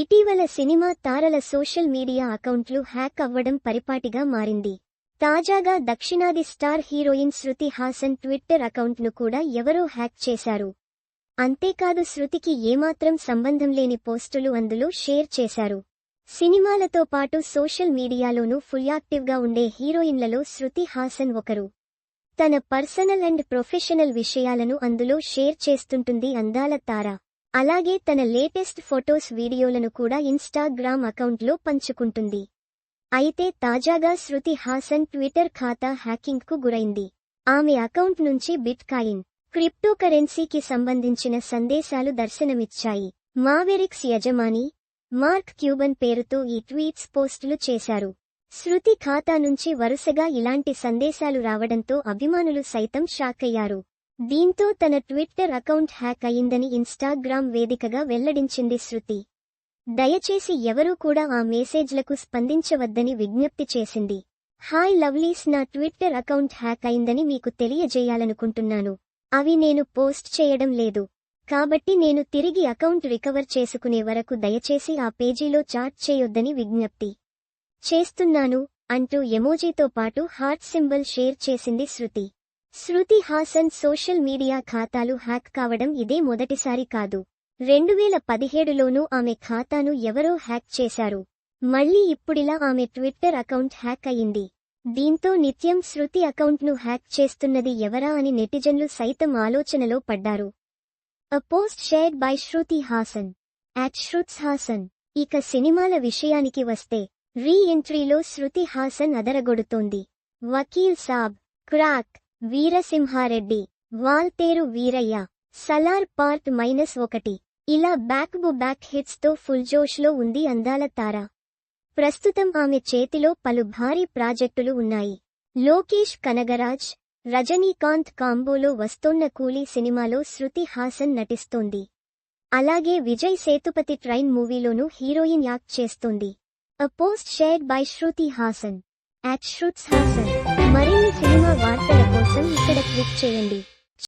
ఇటీవల సినిమా తారల social media అకౌంట్లు హ్యాక్ అవ్వడం పరిపాటిగా మారింది. తాజాగా దక్షిణాది star heroine Shruti Haasan Twitter అకౌంట్ను కూడా ఎవరో హ్యాక్ చేశారు. అంతేకాదు శృతికి ఏమాత్రం సంబంధం లేని పోస్టులు అందులో షేర్ చేశారు. సినిమాలతో పాటు సోషల్ మీడియాలోనూ ఫుల్ యాక్టివ్గా ఉండే హీరోయిన్లలో శృతి హాసన్ ఒకరు. తన పర్సనల్ అండ్ ప్రొఫెషనల్ విషయాలను అందులో షేర్ చేస్తుంటుంది అందాల తార. అలాగే తన లేటెస్ట్ ఫొటోస్ వీడియోలను కూడా ఇన్స్టాగ్రామ్ అకౌంట్లో పంచుకుంటుంది. అయితే తాజాగా శృతి హాసన్ ట్విట్టర్ ఖాతా హ్యాకింగ్కు గురైంది. ఆమె అకౌంట్ నుంచి బిట్ కాయిన్ క్రిప్టోకరెన్సీకి సంబంధించిన సందేశాలు దర్శనమిచ్చాయి. మావెరిక్స్ యజమాని మార్క్ క్యూబన్ పేరుతో ఈ ట్వీట్స్ పోస్టులు చేశారు. శృతి ఖాతా నుంచి వరుసగా ఇలాంటి సందేశాలు రావడంతో అభిమానులు సైతం షాకయ్యారు. దీంతో తన ట్విట్టర్ అకౌంట్ హ్యాక్ అయిందని ఇన్స్టాగ్రామ్ వేదికగా వెల్లడించింది శృతి. దయచేసి ఎవరూ కూడా ఆ మెసేజ్లకు స్పందించవద్దని విజ్ఞప్తి చేసింది. హాయ్ లవ్లీస్ నా ట్విట్టర్ అకౌంట్ హ్యాక్ అయిందని మీకు తెలియజేయాలనుకుంటున్నాను. అవి నేను పోస్ట్ చేయడం లేదు. కాబట్టి నేను తిరిగి అకౌంట్ రికవర్ చేసుకునే వరకు దయచేసి ఆ పేజీలో చాట్ చేయొద్దని విజ్ఞప్తి చేస్తున్నాను అంటూ ఎమోజీతో పాటు హార్ట్ సింబల్ షేర్ చేసింది శృతి. శృతి హాసన్ సోషల్ మీడియా ఖాతాలు హ్యాక్ కావడం ఇదే మొదటిసారి కాదు. రెండు వేల పదిహేడులోనూ ఆమె ఖాతాను ఎవరో హ్యాక్ చేశారు. మళ్ళీ ఇప్పుడిలా ఆమె ట్విట్టర్ అకౌంట్ హ్యాక్ అయింది. దీంతో నిత్యం శృతి అకౌంట్ను హ్యాక్ చేస్తున్నది ఎవరా అని నెటిజన్లు సైతం ఆలోచనలో పడ్డారు. A post shared by Shruti Haasan. At Shruts Haasan. ఇక సినిమాల విషయానికి వస్తే రీ ఎంట్రీలో శృతి హాసన్ అదరగొడుతోంది. వకీల్ సాబ్ క్రాక్ వీరసింహారెడ్డి వాల్తేరు వీరయ్య సలార్ పార్ట్ మైనస్ ఒకటి. ఇలా బ్యాక్ బు బ్యాక్ హిట్స్తో ఫుల్ జోష్లో ఉంది అందాల తార. ప్రస్తుతం ఆమె చేతిలో పలు భారీ ప్రాజెక్టులు ఉన్నాయి. లోకేష్ కనగరాజ్ రజనీకాంత్ కాంబోలో వస్తోన్న కూలీ సినిమాలో శృతి హాసన్ నటిస్తోంది. అలాగే విజయ్ సేతుపతి ట్రైన్ మూవీలోనూ హీరోయిన్ యాక్ట్ చేస్తోంది. A post shared by Shruti Haasan. At Shruts Haasan మరిన్ని సినిమా వార్తల కోసం ఇక్కడ క్లిక్ చేయండి.